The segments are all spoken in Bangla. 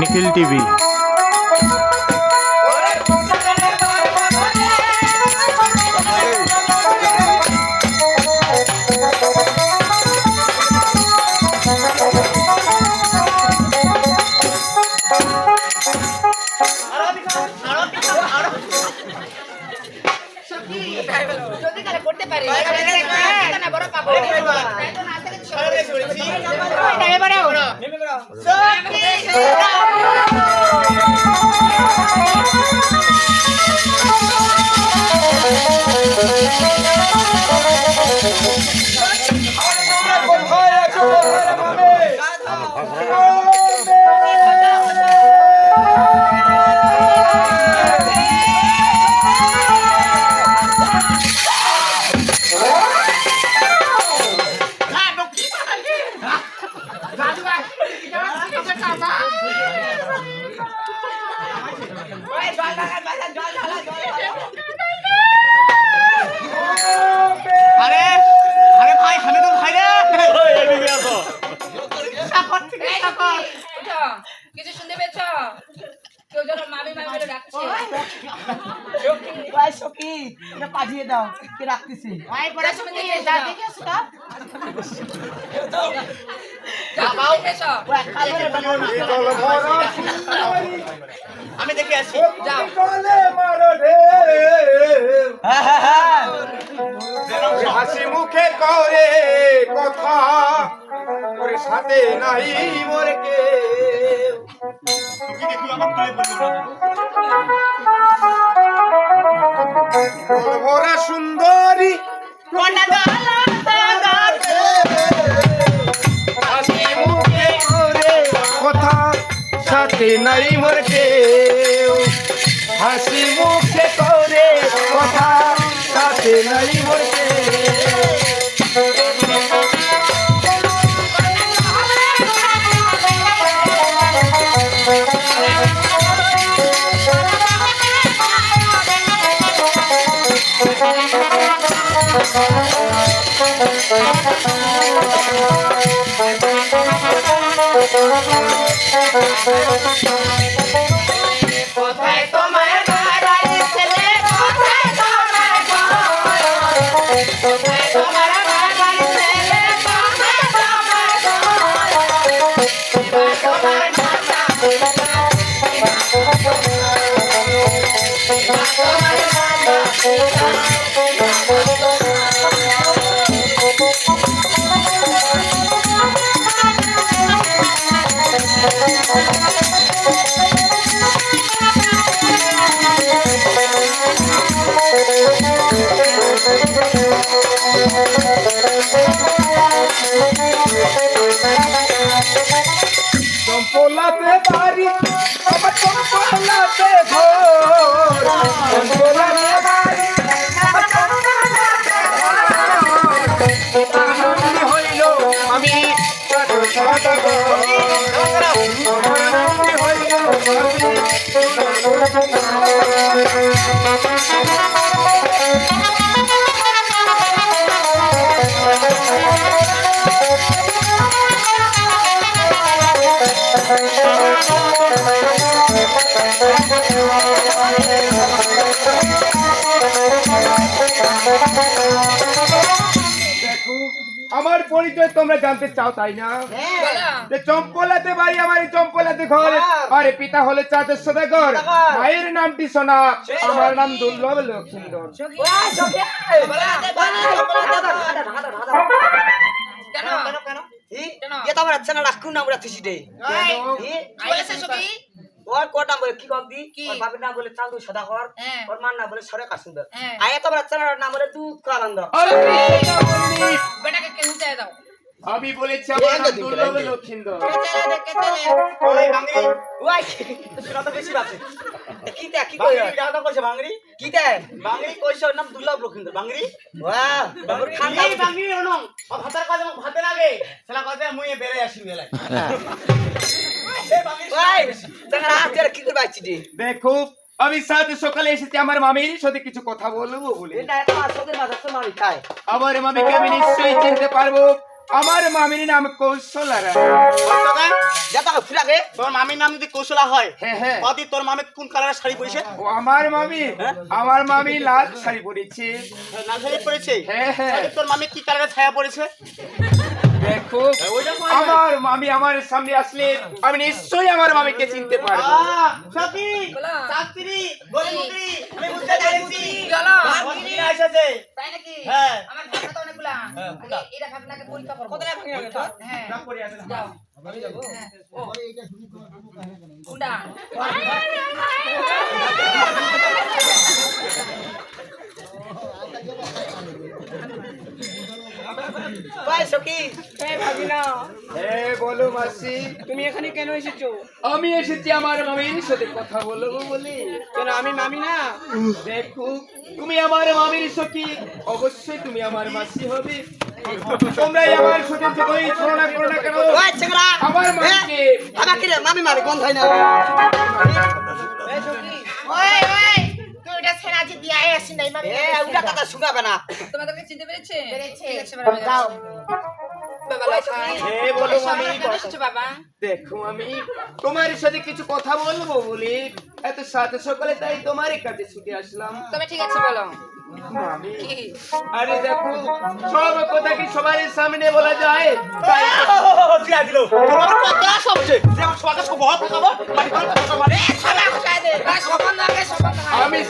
নিখিল টিভি। সরে এবারে আরে আরে ভাই হামিদুল ভাই রে। এই সখী, উঠো। কিছু শুনতে পেয়েছ? কেউ যেন মামি মামি বলে ডাকছে। ভাই সখী এটা পাঠিয়ে দাও কে রাখতেছি? পড়া শুনতে এসো। আমি দেখে আসি। যাও। হাসি মুখে করে কথা ওর সাথে নাই মোর কে সুন্দরী। সাথে নাই মোর হাসি মুখে করে কথা সাথে নাই মোর কেউ কোথায় তোমার বাড়ি ছেলে কোথায় তোমার কোথায় তোমার বাড়ি ছেলে কোথায় তোমার তোমার মাথা এবার তোমার চম্পলাতে বাড়ি আমার চম্পলাতে ঘর চম্পলাতে বাড়ি আমার চম্পলাতে ঘর। হইল আমি ঘর। দেখো আমার পরিচয় তোমরা জানতে চাও তাই না? যে চম্পলাতে বাড়ি আমার এই চম্পলাতে ঘর। আরে পিতা হলে চাঁদের সদাগর ভাইয়ের নামটি সোনা আমার নাম দুর্লভ লক্ষ্মীন্দর। কেন? কেন? কেন? কেন? কেন কেন কেন কেন কেন কেন কেন? কেন কেন কেন ওর কোর নাম বলে কি কক দি? ওর বাপের নাম বলে চাল দুই সদা কর ওর মার নাম বলে সরে কাসুন দর আয় তো বাচ্চার নাম বলে দুধ করান দর বেটাকে কেউ চাই দাও? আমি বলেছি আমার নাম দুর্লভ লক্ষিন্দর। চলে দেখে চলে আসি মেলায় দেখো আমি সাথে সকালে এসেছি আমার মামির সাথে কিছু কথা বলব বলে। আমার মামিকে আমি নিশ্চয়ই চিনতে পারব। আমার মামির নাম কৌশলা তোর মামির নাম যদি কৌশলা হয় হ্যাঁ হ্যাঁ। তোর মামি কোন কালারের শাড়ি পরেছে? ও আমার মামি? আমার মামি লাল শাড়ি পরেছে। লাল শাড়ি পরেছে? হ্যাঁ হ্যাঁ। তোর মামি কি কালারের ছায়া পরেছে? দেখো আমার মামি আমার সামনে আসলে আমি নিশ্চয়ই আমার মামিকে চিনতে পারব সখী, আমি বুঝতে পেরেছি। চলো। ভাগ্নিরা এসেছে। তাই নাকি হ্যাঁ। আমার ভাগনা তো অনেকগুলা হ্যাঁ, এরা ভাগনাকে পরীক্ষা করব কত টাকা ভাঙি তো হ্যাঁ নাম করে আসেন। যাও হ্যাঁ। ও। কোনটা? ভাই সখী। এই ভাগিনা। হ্যাঁ বলো মাসি। তুমি এখানে কেন এসেছ? আমি এসেছি আমার মামির সাথে কথা বলব বলে। কেন আমি মামি না? দেখো তুমি আমার মামির সখী। অবশ্যই তুমি আমার মাসি হবে। তোমরাই আমার সাথে যতই ছলনা করো না কেন? ওই ছেগরা আমার মামিকে আমাকে মামি মারে গন্ধ হয় না। এই সখী। ওই। সেনাজি দিয়ে আসি নাই মামি এ উটা কথা শুকাবে না তোমাদেরকে চিনতে পেরেছে পেরেছে। ঠিক আছে, বাবা, যাও। বাবা লখাই। হ্যাঁ বলো মামি কেন এসেছ বাবা দেখো আমি তোমার সাথে কিছু কথা বলব বলে এত সাথে সকালে তাই তোমার কাছে ছুটে আসলাম তবে ঠিক আছে বলো আরে দেখো সব কথা কি সবার সামনে বলা যায় তাই দিয়া দিল। যে আমার সব খাব, বাড়ি মানে। সবার সবার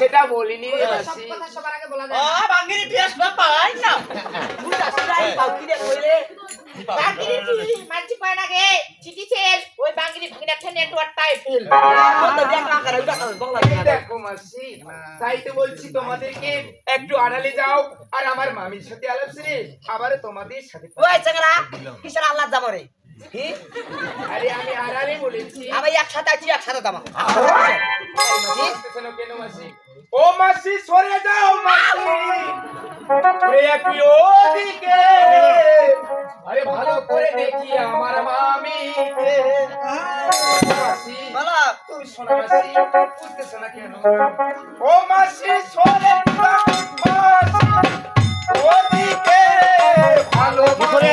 সেটা বলিনি সব কথা সবার আগে বলা যায় না। বাঙ্গিরি পিয়াস না পাই না। উটা সুরাই বাকি কইলে বাঙ্গিরি মানছি কয় না গে? চিঠিছেন? ওই বাঙ্গিরি ভাগিনার নেটওয়ার্কটাই ফেল। কত দেখ না করে উটা কথা বগলা এই দেখো মাসি তাই তো বলছি তোমাদেরকে একটু আড়ালে যাও আর আমার মামির সাথে আলাপ আবার তোমাদের সাথে ওই ছেগরা কিসের আল্লাহ যাব রে আরে আমি আড়ালে বলেছি। আবার একসাথে আছি একসাথে দামা কেন মাসি? ও মাসি সরে যাও মাসি। একই ওদিকে। আরে ভালো করে দেখি আমার মামিকে। মাসি বলো তুমি শোনো মাসি বুঝতেছো না কেন? ও মাসি সরে যাও মাসি। ওদিকে। ভালো করে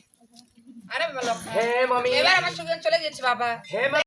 হ্যাঁ মামি। এবার আমার সঙ্গে চলে গেছে বাবা। হ্যাঁ